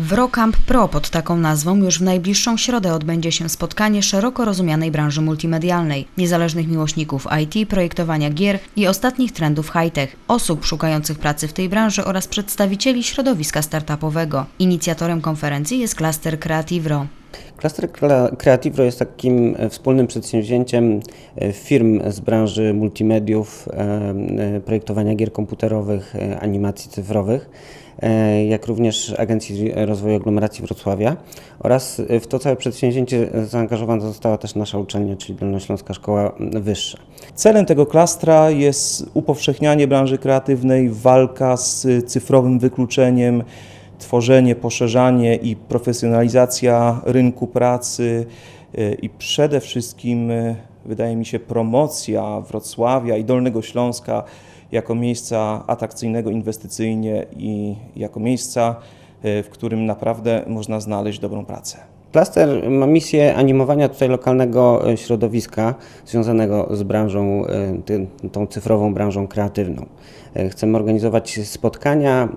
Wrocamp Pro pod taką nazwą już w najbliższą środę odbędzie się spotkanie szeroko rozumianej branży multimedialnej, niezależnych miłośników IT, projektowania gier i ostatnich trendów high-tech, osób szukających pracy w tej branży oraz przedstawicieli środowiska startupowego. Inicjatorem konferencji jest klaster Creativro. Crea- Creativro jest takim e, wspólnym przedsięwzięciem e, firm z branży multimediów, e, projektowania gier komputerowych, animacji cyfrowych, jak również Agencji Rozwoju Aglomeracji Wrocławia oraz e, w to całe przedsięwzięcie zaangażowana została też nasza uczelnia, czyli Dolnośląska Szkoła Wyższa. Celem tego klastra jest upowszechnianie branży kreatywnej, walka z cyfrowym wykluczeniem, tworzenie, poszerzanie i profesjonalizacja rynku pracy y, i przede wszystkim, y, wydaje mi się, promocja Wrocławia i Dolnego Śląska jako miejsca atrakcyjnego inwestycyjnie i jako miejsca, y, w którym naprawdę można znaleźć dobrą pracę. Plaster ma misję animowania tutaj lokalnego e, środowiska związanego z branżą, e, tą cyfrową branżą kreatywną. E, Chcemy organizować spotkania,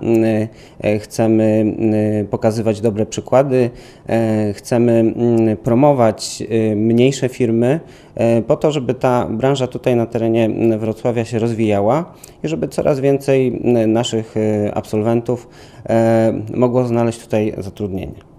chcemy pokazywać dobre przykłady, chcemy m, promować mniejsze firmy po to, żeby ta branża tutaj na terenie m, Wrocławia się rozwijała i żeby coraz więcej m, naszych absolwentów mogło znaleźć tutaj zatrudnienie.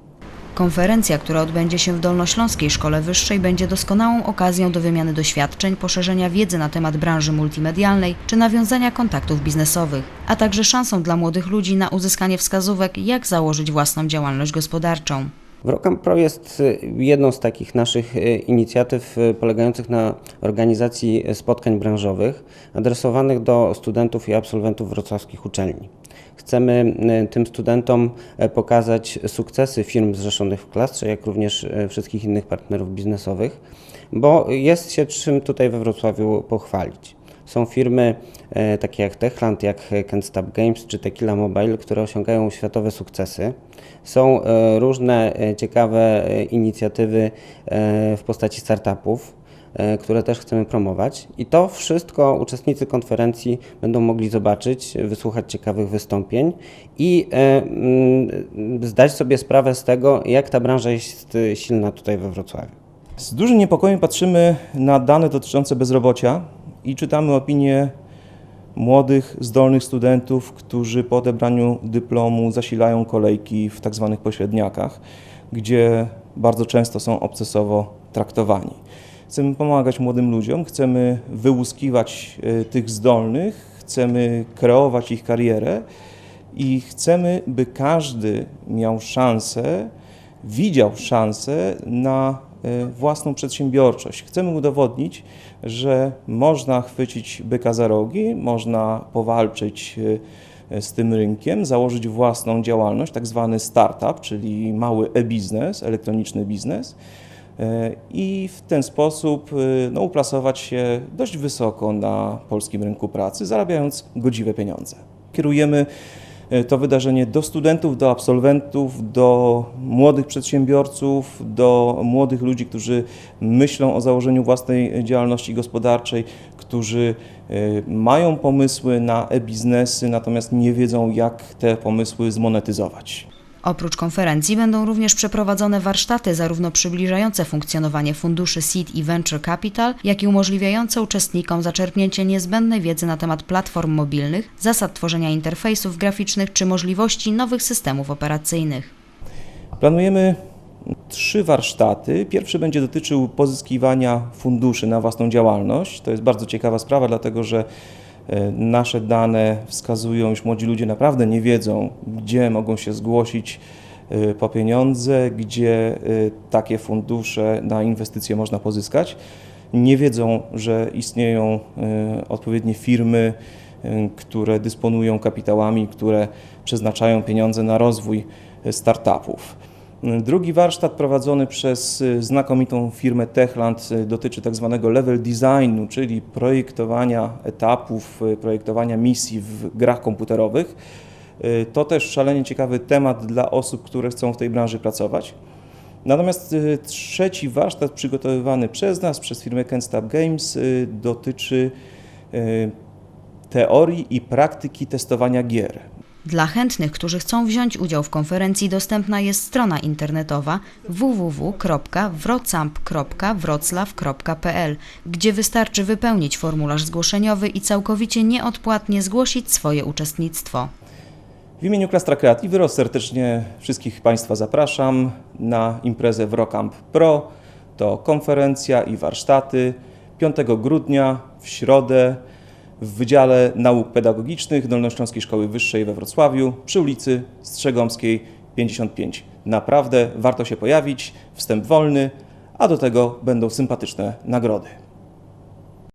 Konferencja, która odbędzie się w Dolnośląskiej Szkole Wyższej, będzie doskonałą okazją do wymiany doświadczeń, poszerzenia wiedzy na temat branży multimedialnej czy nawiązania kontaktów biznesowych, a także szansą dla młodych ludzi na uzyskanie wskazówek, jak założyć własną działalność gospodarczą. Wrocamp Pro jest y, jedną z takich naszych y, inicjatyw y, polegających na organizacji spotkań branżowych adresowanych do studentów i absolwentów wrocławskich uczelni. Chcemy tym studentom e, pokazać sukcesy firm zrzeszonych w klastrze, jak również e, wszystkich innych partnerów biznesowych, bo jest się czym tutaj we Wrocławiu pochwalić. Są firmy e, takie jak Techland, jak Can't Stop Games czy Tequila Mobile, które osiągają światowe sukcesy. Są e, różne e, ciekawe e, inicjatywy e, w postaci startupów, e, które też chcemy promować. I to wszystko uczestnicy konferencji będą mogli zobaczyć, wysłuchać ciekawych wystąpień i e, mm, zdać sobie sprawę z tego, jak ta branża jest silna tutaj we Wrocławiu. Z dużym niepokojem patrzymy na dane dotyczące bezrobocia i czytamy opinie młodych, zdolnych studentów, którzy po odebraniu dyplomu zasilają kolejki w tak zwanych pośredniakach, gdzie bardzo często są obcesowo traktowani. Chcemy pomagać młodym ludziom, chcemy wyłuskiwać e, tych zdolnych, chcemy kreować ich karierę i chcemy, by każdy miał szansę, widział szansę na własną przedsiębiorczość. Chcemy udowodnić, że można chwycić byka za rogi, można powalczyć e, z tym rynkiem, założyć własną działalność, tak zwany startup, czyli mały e-biznes, elektroniczny biznes e, i w ten sposób no, uplasować się dość wysoko na polskim rynku pracy, zarabiając godziwe pieniądze. Kierujemy to wydarzenie do studentów, do absolwentów, do młodych przedsiębiorców, do młodych ludzi, którzy myślą o założeniu własnej działalności gospodarczej, którzy e, mają pomysły na e-biznesy, natomiast nie wiedzą, jak te pomysły zmonetyzować. Oprócz konferencji będą również przeprowadzone warsztaty zarówno przybliżające funkcjonowanie funduszy Seed i Venture Capital, jak i umożliwiające uczestnikom zaczerpnięcie niezbędnej wiedzy na temat platform mobilnych, zasad tworzenia interfejsów graficznych czy możliwości nowych systemów operacyjnych. Planujemy trzy warsztaty. Pierwszy będzie dotyczył pozyskiwania funduszy na własną działalność. To jest bardzo ciekawa sprawa, dlatego że nasze dane wskazują, iż młodzi ludzie naprawdę nie wiedzą, gdzie mogą się zgłosić e, po pieniądze, gdzie e, takie fundusze na inwestycje można pozyskać. Nie wiedzą, że istnieją e, odpowiednie firmy, e, które dysponują kapitałami, które przeznaczają pieniądze na rozwój e, startupów. Drugi warsztat prowadzony przez y, znakomitą firmę Techland y, dotyczy tak zwanego level designu, czyli projektowania etapów, y, projektowania misji w grach komputerowych. To też szalenie ciekawy temat dla osób, które chcą w tej branży pracować. Natomiast trzeci warsztat przygotowywany przez nas, przez firmę Can't Stop Games, dotyczy teorii i praktyki testowania gier. Dla chętnych, którzy chcą wziąć udział w konferencji, dostępna jest strona internetowa www.wrocamp.wroclaw.pl, gdzie wystarczy wypełnić formularz zgłoszeniowy i całkowicie nieodpłatnie zgłosić swoje uczestnictwo. W imieniu Klastra Kreatywy serdecznie wszystkich Państwa zapraszam na imprezę Wrocamp Pro. To konferencja i warsztaty 5 grudnia w środę w Wydziale Nauk Pedagogicznych Dolnośląskiej Szkoły Wyższej we Wrocławiu przy ulicy Strzegomskiej 55. Naprawdę warto się pojawić, wstęp wolny, a do tego będą sympatyczne nagrody.